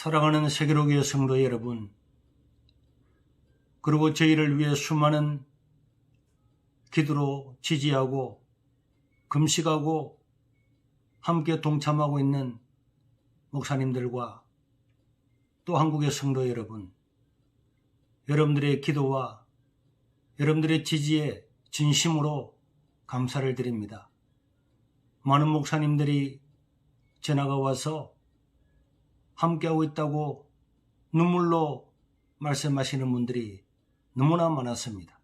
사랑하는 세계로교회 성도 여러분, 그리고 저희를 위해 수많은 기도로 지지하고 금식하고 함께 동참하고 있는 목사님들과 또 한국의 성도 여러분, 여러분들의 기도와 여러분들의 지지에 진심으로 감사를 드립니다. 많은 목사님들이 전화가 와서 함께하고 있다고 눈물로 말씀하시는 분들이 너무나 많았습니다.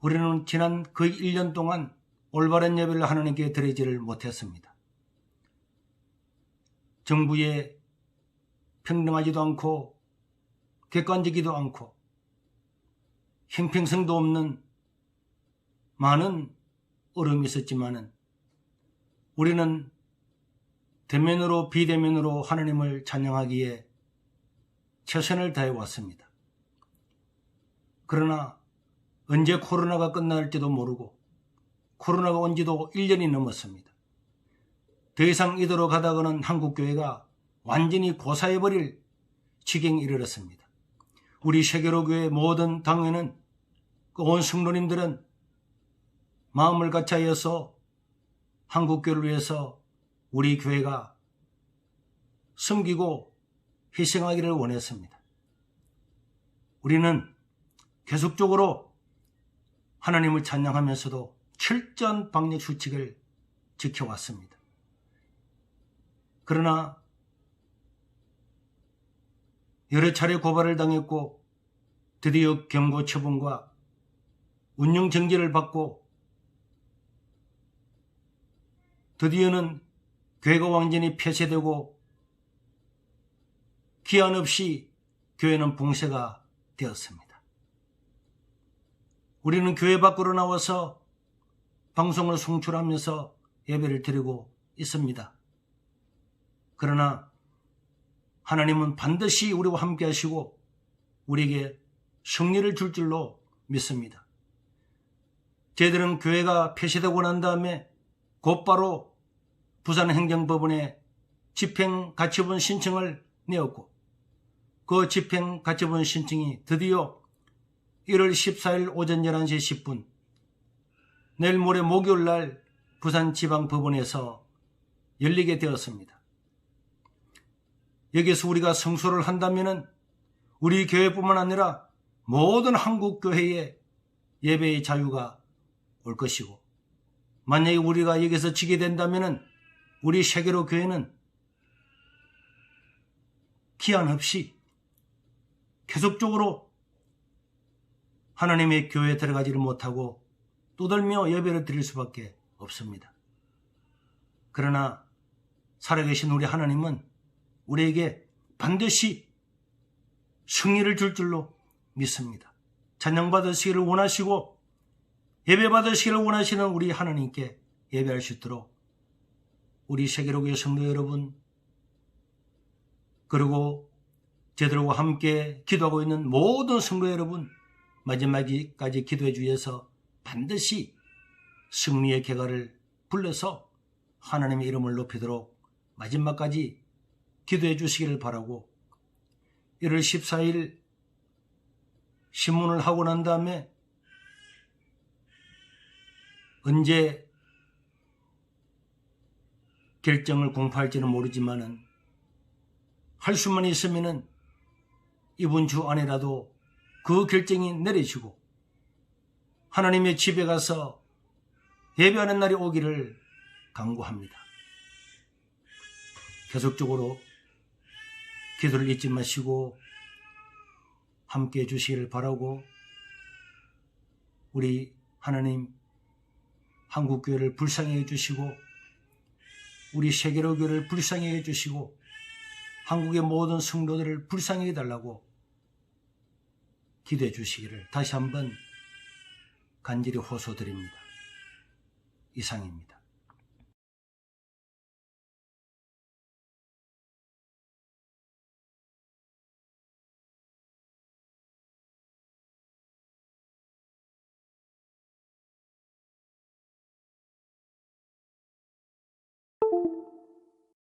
우리는 지난 거의 1년 동안 올바른 예배를 하나님께 드리지를 못했습니다. 정부에 평등하지도 않고 객관적이도 않고 형평성도 없는 많은 어려움이 있었지만은 우리는 대면으로 비대면으로 하나님을 찬양하기에 최선을 다해 왔습니다. 그러나 언제 코로나가 끝날지도 모르고 코로나가 온 지도 1년이 넘었습니다. 더 이상 이대로 가다가는 한국교회가 완전히 고사해버릴 지경에 이르렀습니다. 우리 세계로교회 모든 당회는 그 온 성도님들은 마음을 같이 하여서 한국교회를 위해서 우리 교회가 섬기고 희생하기를 원했습니다. 우리는 계속적으로 하나님을 찬양하면서도 철저한 방역 수칙을 지켜왔습니다. 그러나 여러 차례 고발을 당했고 드디어 경고 처분과 운영 정지를 받고 드디어는 교회가 완전히 폐쇄되고 기한 없이 교회는 봉쇄가 되었습니다. 우리는 교회 밖으로 나와서 방송을 송출하면서 예배를 드리고 있습니다. 그러나 하나님은 반드시 우리와 함께 하시고 우리에게 승리를 줄 줄로 믿습니다. 저희들은 교회가 폐쇄되고 난 다음에 곧바로 부산행정법원에 집행가처분 신청을 내었고 그 집행가처분 신청이 드디어 1월 14일 오전 11시 10분 내일 모레 목요일 날 부산지방법원에서 열리게 되었습니다. 여기서 우리가 성소를 한다면 우리 교회뿐만 아니라 모든 한국 교회의 예배의 자유가 올 것이고 만약에 우리가 여기서 지게 된다면 우리 세계로 교회는 기한 없이 계속적으로 하나님의 교회에 들어가지를 못하고 떠들며 예배를 드릴 수밖에 없습니다. 그러나 살아계신 우리 하나님은 우리에게 반드시 승리를 줄 줄로 믿습니다. 찬양받으시기를 원하시고 예배받으시기를 원하시는 우리 하나님께 예배할 수 있도록 우리 세계로교회 성도 여러분 그리고 제들과 함께 기도하고 있는 모든 성도 여러분 마지막까지 기도해 주셔서 반드시 승리의 개가를 불러서 하나님의 이름을 높이도록 마지막까지 기도해 주시기를 바라고 1월 14일 신문을 하고 난 다음에 언제 결정을 공포할지는 모르지만은 할 수만 있으면은 이번 주 안에라도 그 결정이 내려지고 하나님의 집에 가서 예배하는 날이 오기를 강구합니다. 계속적으로 기도를 잊지 마시고 함께 해 주시기를 바라고 우리 하나님 한국교회를 불쌍히 해주시고 우리 세계로 교회를 불쌍히 해주시고 한국의 모든 성도들을 불쌍히 해달라고 기도해 주시기를 다시 한번 간절히 호소드립니다. 이상입니다.